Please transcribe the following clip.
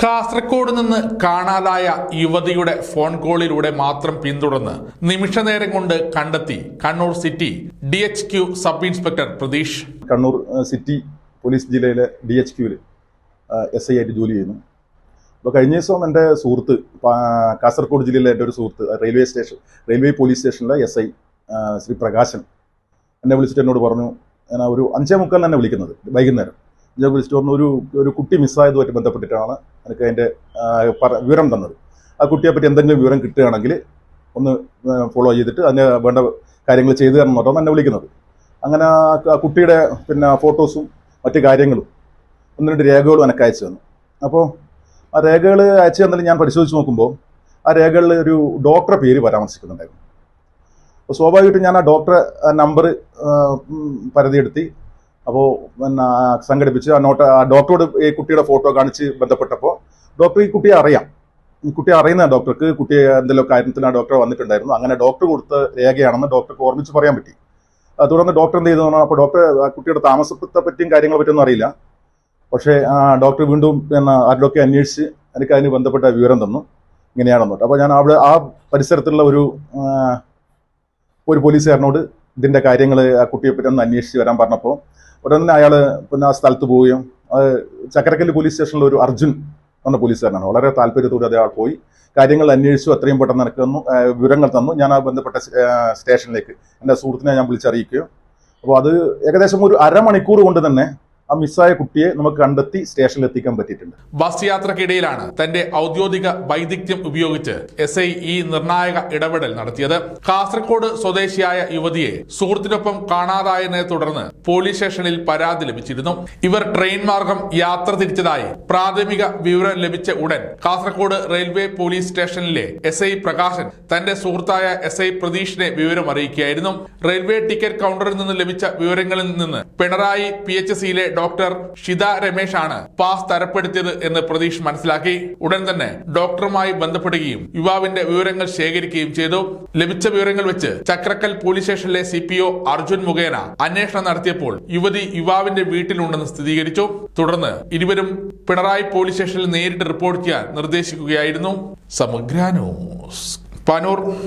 കാസർഗോഡ് നിന്ന് കാണാതായ യുവതിയുടെ ഫോൺ കോളിലൂടെ മാത്രം പിന്തുടർന്ന് നിമിഷനേരം കൊണ്ട് കണ്ടെത്തി Kannur city D H Q sub inspector Pratheesh. Kannur city police ജില്ലയിലെ ഡി എച്ച് ക്യൂവിൽ എസ് ഐ ആയിട്ട് ജോലി ചെയ്യുന്നു. അപ്പോൾ കഴിഞ്ഞ ദിവസം എന്റെ സുഹൃത്ത് കാസർഗോഡ് ജില്ലയിലെ എന്റെ ഒരു സുഹൃത്ത് റെയിൽവേ സ്റ്റേഷൻ റെയിൽവേ പോലീസ് സ്റ്റേഷനിലെ എസ് ഐ ശ്രീ പ്രകാശൻ എന്നെ വിളിച്ചിട്ട് എന്നോട് പറഞ്ഞു ഞാൻ ഒരു അഞ്ചേ മുക്കാലിന് എന്നെ വിളിക്കുന്നത് വൈകുന്നേരം. ഞാൻ സ്റ്റോറിന് ഒരു ഒരു കുട്ടി മിസ്സായതുമായിട്ട് ബന്ധപ്പെട്ടിട്ടാണ് എനിക്ക് അതിന്റെ വിവരം തന്നത്. ആ കുട്ടിയെ പറ്റി എന്തെങ്കിലും വിവരം കിട്ടുകയാണെങ്കിൽ ഒന്ന് ഫോളോ ചെയ്തിട്ട് അതിന് വേണ്ട കാര്യങ്ങൾ ചെയ്തു തരണം പറഞ്ഞാണ് എന്നെ വിളിക്കുന്നത്. അങ്ങനെ ആ കുട്ടിയുടെ പിന്നെ ഫോട്ടോസും മറ്റു കാര്യങ്ങളും ഒന്ന് രണ്ട് രേഖകളും എനിക്ക് അയച്ചു തന്നു. അപ്പോൾ ആ രേഖകൾ അയച്ചു തന്നാലും ഞാൻ പരിശോധിച്ച് നോക്കുമ്പോൾ ആ രേഖകളിൽ ഒരു ഡോക്ടറെ പേര് പരാമർശിക്കുന്നുണ്ടായിരുന്നു. അപ്പോൾ സ്വാഭാവികമായിട്ടും ഞാൻ ആ ഡോക്ടറെ നമ്പർ പരതിയെടുത്തി അപ്പോൾ പിന്നെ സംഘടിപ്പിച്ച് ആ നോട്ട് ആ ഡോക്ടറോട് ഈ കുട്ടിയുടെ ഫോട്ടോ കാണിച്ച് ബന്ധപ്പെട്ടപ്പോൾ ഡോക്ടർ ഈ കുട്ടിയെ അറിയാം. കുട്ടിയെ അറിയുന്ന ഡോക്ടർക്ക് കുട്ടിയെ എന്തെങ്കിലും കാര്യത്തിന് ആ ഡോക്ടർ വന്നിട്ടുണ്ടായിരുന്നു. അങ്ങനെ ഡോക്ടർ കൊടുത്ത രേഖയാണെന്ന് ഡോക്ടർക്ക് ഓർമ്മിച്ച് പറയാൻ പറ്റി. തുടർന്ന് ഡോക്ടർ എന്ത് ചെയ്തു അപ്പോൾ ഡോക്ടർ കുട്ടിയുടെ താമസത്തെ പറ്റിയും കാര്യങ്ങളെ പറ്റിയൊന്നും അറിയില്ല. പക്ഷേ ഡോക്ടർ വീണ്ടും പിന്നെ ആരുടെയൊക്കെ അന്വേഷിച്ച് എനിക്ക് അതിന് ബന്ധപ്പെട്ട വിവരം തന്നു. ഇങ്ങനെയാണെന്നോട്ട് അപ്പോൾ ഞാൻ അവിടെ ആ പരിസരത്തുള്ള ഒരു ഒരു പോലീസുകാരനോട് ഇതിന്റെ കാര്യങ്ങൾ ആ കുട്ടിയെ പറ്റി ഒന്ന് അന്വേഷിച്ച് വരാൻ പറഞ്ഞപ്പോൾ ഉടനെ അയാൾ പിന്നെ ആ സ്ഥലത്ത് പോവുകയും അത് ചക്കരക്കല്ല് പോലീസ് സ്റ്റേഷനിലെ ഒരു അർജുൻ എന്ന പോലീസുകാരനാണ്. വളരെ താല്പര്യത്തോടെ അയാൾ പോയി. കാര്യങ്ങൾ അന്വേഷിച്ചു അത്രയും പെട്ടെന്ന് ആ, വിവരങ്ങൾ തന്നു. ഞാൻ ആ ബന്ധപ്പെട്ട സ്റ്റേഷനിലേക്ക് എന്റെ സുഹൃത്തിനെ ഞാൻ വിളിച്ചറിയിക്കുകയും. അപ്പോൾ അത് ഏകദേശം ഒരു അരമണിക്കൂർ കൊണ്ട് തന്നെ ആ മിസ്സായ കുട്ടിയെ നമുക്ക് കണ്ടെത്തി സ്റ്റേഷനിൽ എത്തിക്കാൻ പറ്റിയിട്ടുണ്ട്. ബസ് യാത്രക്കിടയിലാണ് തന്റെ ഔദ്യോഗിക വൈദഗ്ധ്യം ഉപയോഗിച്ച് എസ് ഐ ഈ നിർണായക ഇടപെടൽ നടത്തിയത്. കാസർകോട് സ്വദേശിയായ യുവതിയെ സുഹൃത്തിനൊപ്പം കാണാതായതിനെ തുടർന്ന് പോലീസ് സ്റ്റേഷനിൽ പരാതി ലഭിച്ചിരുന്നു. ഇവർ ട്രെയിൻ മാർഗം യാത്ര തിരിച്ചതായി പ്രാഥമിക വിവരം ലഭിച്ച ഉടൻ കാസർകോട് റെയിൽവേ പോലീസ് സ്റ്റേഷനിലെ എസ് ഐ പ്രകാശൻ തന്റെ സുഹൃത്തായ എസ് ഐ പ്രതീഷിനെ വിവരം അറിയിക്കുകയായിരുന്നു റെയിൽവേ ടിക്കറ്റ് കൗണ്ടറിൽ നിന്ന് ലഭിച്ച വിവരങ്ങളിൽ നിന്ന് പിണറായി പി എച്ച് സിയിലെ ഡോക്ടർ ഷിത രമേശാണ് പാസ് തരപ്പെടുത്തിയത് എന്ന് പ്രതീഷ് മനസ്സിലാക്കി. ഉടൻ തന്നെ ഡോക്ടറുമായി ബന്ധപ്പെടുകയും യുവാവിന്റെ വിവരങ്ങൾ ശേഖരിക്കുകയും ചെയ്തു. ലഭിച്ച വിവരങ്ങൾ വെച്ച് ചക്രക്കൽ പോലീസ് സ്റ്റേഷനിലെ സി പി ഒ അർജുൻ മുഖേന അന്വേഷണം നടത്തിയപ്പോൾ യുവതി യുവാവിന്റെ വീട്ടിലുണ്ടെന്ന് സ്ഥിരീകരിച്ചു. തുടർന്ന് ഇരുവരും പിണറായി പോലീസ് സ്റ്റേഷനിൽ നേരിട്ട് റിപ്പോർട്ട് ചെയ്യാൻ നിർദ്ദേശിക്കുകയായിരുന്നു. സമഗ്ര ന്യൂസ് പാനൂർ.